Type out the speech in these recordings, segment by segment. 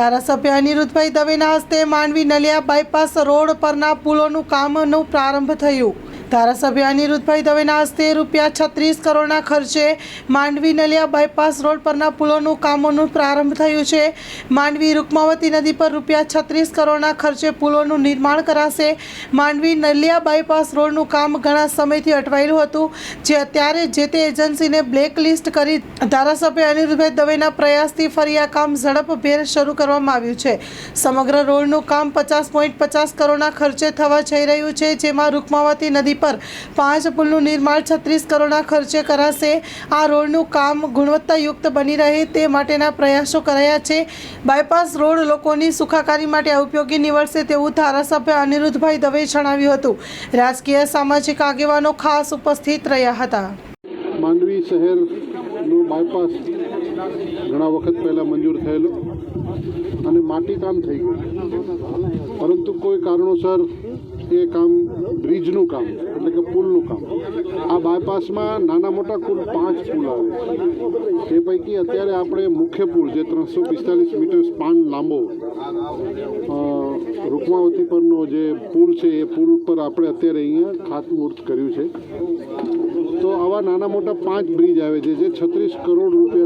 ધારાસભ્ય અનિરુદ્ધભાઈ દવેના હસ્તે Mandvi Naliya bypass road પરના પુલોનું કામનું પ્રારંભ થયું. ધારાસભ્ય અનિરુદ્ધભાઈ દવેના હસ્તે રૂપિયા છત્રીસ કરોડના ખર્ચે માંડવી નલિયા બાયપાસ રોડ પરના પુલોનું કામોનું પ્રારંભ થયું છે. માંડવી રૂકમાવતી નદી પર રૂપિયા છત્રીસ કરોડના ખર્ચે પુલોનું નિર્માણ કરાશે. માંડવી નલિયા બાયપાસ રોડનું કામ ઘણા સમયથી અટવાયેલું હતું, જે અત્યારે જે તે એજન્સીને બ્લેકલિસ્ટ કરી ધારાસભ્ય અનિરુદ્ધભાઈ દવેના પ્રયાસથી ફરી આ કામ ઝડપભેર શરૂ કરવામાં આવ્યું છે. સમગ્ર રોડનું કામ પચાસ પોઈન્ટ પચાસ કરોડના ખર્ચે થવા જઈ રહ્યું છે, જેમાં રૂકમાવતી નદી પર પાંચ પુલનું નિર્માણ છત્રીસ કરોડના ખર્ચે કરાશે. આ રોડનું કામ ગુણવત્તાયુક્ત બની રહે તે માટેના પ્રયાસો કરાયા છે. બાયપાસ રોડ લોકોની સુખાકારી માટે ઉપયોગી નીવડશે તેવું ધારાસભ્ય અનિરુદ્ધભાઈ દવે જણાવ્યું હતું. રાજકીય સામાજિક આગેવાનો ખાસ ઉપસ્થિત રહ્યા હતા. માંડવી શહેરનું બાયપાસ ઘણા વખત પહેલાં મંજૂર થયેલો અને માટીકામ થઈ ગયું. પરંતુ કોઈ કારણોસર એ કામ બ્રિજનું કામ, એટલે કે પુલનું કામ. આ બાયપાસમાં નાના મોટા કુલ પાંચ પુલ આવે છે. એ પૈકી અત્યારે આપણે મુખ્ય પુલ, જે ત્રણસો પિસ્તાલીસ મીટર સ્પાન લાંબો રૂકમાવતી પરનો જે પુલ છે, એ પુલ પર આપણે અત્યારે અહીંયા ખાતમુહૂર્ત કર્યું છે. તો આવા નાના મોટા પાંચ બ્રિજ આવે છે, જે છત્રીસ કરોડ પુલ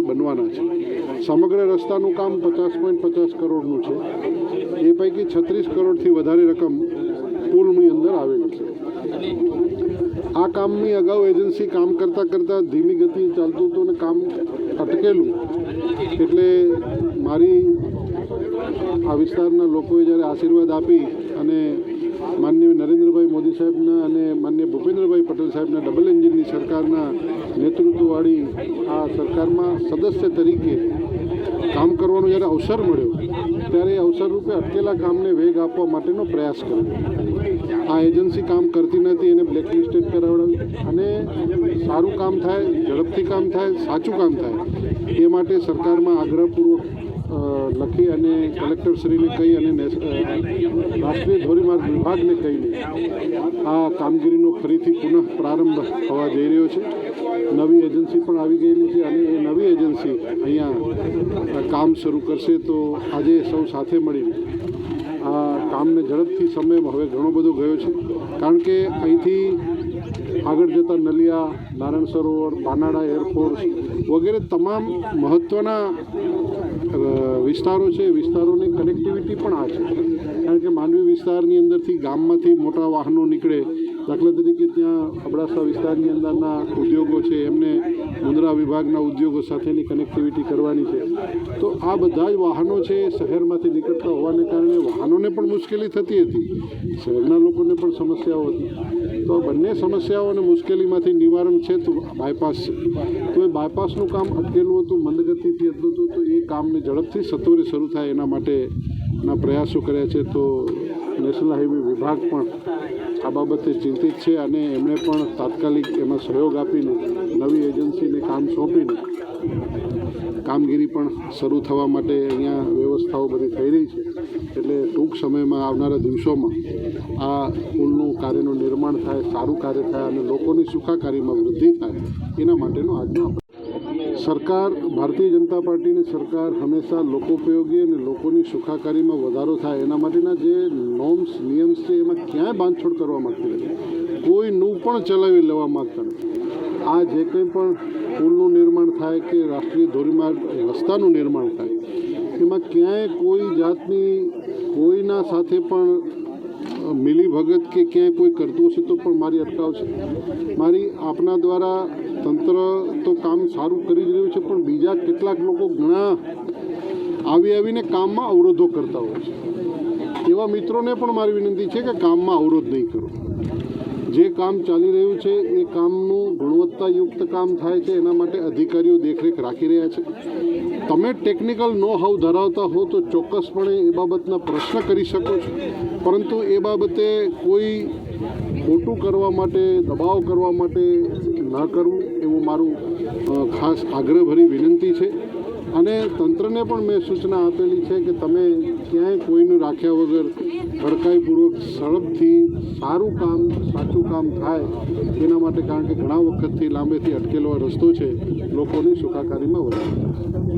બધા બનવાના છે. સમગ્ર રસ્તાનું કામ પચાસ પોઈન્ટ પચાસ કરોડનું છે. એ પૈકી છત્રીસ કરોડથી વધારે રકમ પુલની અંદર આવેલી છે. આ કામની અગાઉ એજન્સી કામ કરતાં કરતાં ધીમી ગતિએ ચાલતું હતું અને કામ અટકેલું. એટલે મારી આ વિસ્તારના લોકોએ જ્યારે આશીર્વાદ આપી અને માનનીય નરેન્દ્રભાઈ મોદી સાહેબના અને માનનીય ભૂપેન્દ્રભાઈ પટેલ સાહેબના ડબલ એન્જિનની સરકારના નેતૃત્વવાળી આ સરકારમાં સદસ્ય તરીકે કામ કરવાનો જ્યારે અવસર મળ્યો, ત્યારે અવસર રૂપે અટકેલા કામને વેગ આપવા માટેનો પ્રયાસ કર્યો. આ એજન્સી કામ કરતી નથી, એને બ્લેકલિસ્ટેડ કરાવડાવી અને સારું કામ થાય, ઝડપથી કામ થાય, સાચું કામ થાય, એ માટે સરકારમાં આગ્રહપૂર્વક લખી અને કલેક્ટરશ્રીને કહી અને રાષ્ટ્રીય ધોરીમાર્ગ વિભાગને કહીને આ કામગીરીનો ફરીથી પુનઃ પ્રારંભ થવા જઈ રહ્યો છે. નવી એજન્સી પણ આવી ગયેલી છે અને એ નવી એજન્સી અહીંયા કામ શરૂ કરશે તો આજે સૌ સાથે મળીને આ કામને ઝડપથી સમય હવે ઘણો બધો ગયો છે. કારણ કે અહીંથી આગળ જતા નલિયા, નારાયણ સરોવર પાનાડા એરફોર્સ વગેરે તમામ મહત્ત્વના વિસ્તારો છે, વિસ્તારોની કનેક્ટિવિટી પણ આ છે. કારણ કે માંડવી વિસ્તારની અંદરથી ગામમાંથી મોટા વાહનો નીકળે. દાખલા તરીકે ત્યાં અબડાસા વિસ્તારની અંદરના ઉદ્યોગો છે, એમને મુંદ્રા વિભાગના ઉદ્યોગો સાથેની કનેક્ટિવિટી કરવાની છે. તો આ બધા જ વાહનો છે શહેરમાંથી નીકળતા હોવાને કારણે વાહનોને પણ મુશ્કેલી થતી હતી. શહેરના લોકોને પણ સમસ્યાઓ હતી. તો બંને સમસ્યાઓ અને મુશ્કેલીમાંથી નિવારણ છે તો બાયપાસ છે. તો એ બાયપાસનું કામ અટકેલું હતું, મંદગતિથી હતું. તો એ કામને ઝડપથી સત્વરે શરૂ થાય એના માટેના પ્રયાસો કર્યા છે. તો નેશનલ હાઈવે વિભાગ પણ આ બાબતે ચિંતિત છે અને એમણે પણ તાત્કાલિક એમાં સહયોગ આપીને નવી એજન્સીને કામ સોંપીને કામગીરી પણ શરૂ થવા માટે અહીંયા વ્યવસ્થાઓ બધી થઈ રહી છે. એટલે ટૂંક સમયમાં આવનારા દિવસોમાં આ પુલનું કાર્યનું નિર્માણ થાય, સારું કાર્ય થાય અને લોકોની સુખાકારીમાં વૃદ્ધિ થાય, એના માટેનો આજનો સરકાર, ભારતીય જનતા પાર્ટીની સરકાર હંમેશા લોકોપયોગી અને લોકોની સુખાકારીમાં વધારો થાય એના માટેના જે નોર્મ્સ નિયમ્સ છે, એમાં ક્યાંય બાંધછોડ કરવા માંગતી નથી. કોઈનું પણ ચલાવી લેવા માંગતા નથી. આ જે કંઈ પણ પુલનું નિર્માણ થાય કે રાષ્ટ્રીય ધોરીમાર્ગ, રસ્તાનું નિર્માણ થાય, એમાં ક્યાંય કોઈ જાતની કોઈના સાથે પણ મિલી ભગત કે ક્યાંય કોઈ કરતું હશે તો પણ મારી અટકાવ છે મારી આપના દ્વારા તંત્ર તો કામ સારું કરી જ રહ્યું છે પણ બીજા કેટલાક લોકો ઘણા આવી આવીને કામમાં અવરોધો કરતા હોય છે એવા મિત્રોને પણ મારી વિનંતી છે કે કામમાં અવરોધ નહીં કરો જે કામ ચાલી રહ્યું છે, એ કામનું ગુણવત્તાયુક્ત કામ થાય છે, એના માટે અધિકારીઓ દેખરેખ રાખી રહ્યા છે. તમે ટેકનિકલ નો હાવ ધરાવતા હો તો ચોક્કસપણે એ બાબતના પ્રશ્ન કરી શકો છો. પરંતુ એ બાબતે કોઈ ખોટું કરવા માટે, દબાવ કરવા માટે ન કરવું, એવું મારું ખાસ આગ્રહભરી વિનંતી છે. અને તંત્રને પણ મેં સૂચના આપેલી છે કે તમે ક્યાંય કોઈનું રાખ્યા વગર ભડકાઈપૂર્વક ઝડપથી સારું કામ, સાચું કામ થાય, એના માટે કારણ કે ઘણા વખતથી લાંબેથી અટકેલો રસ્તો છે, લોકોની સુખાકારીમાં વધારે.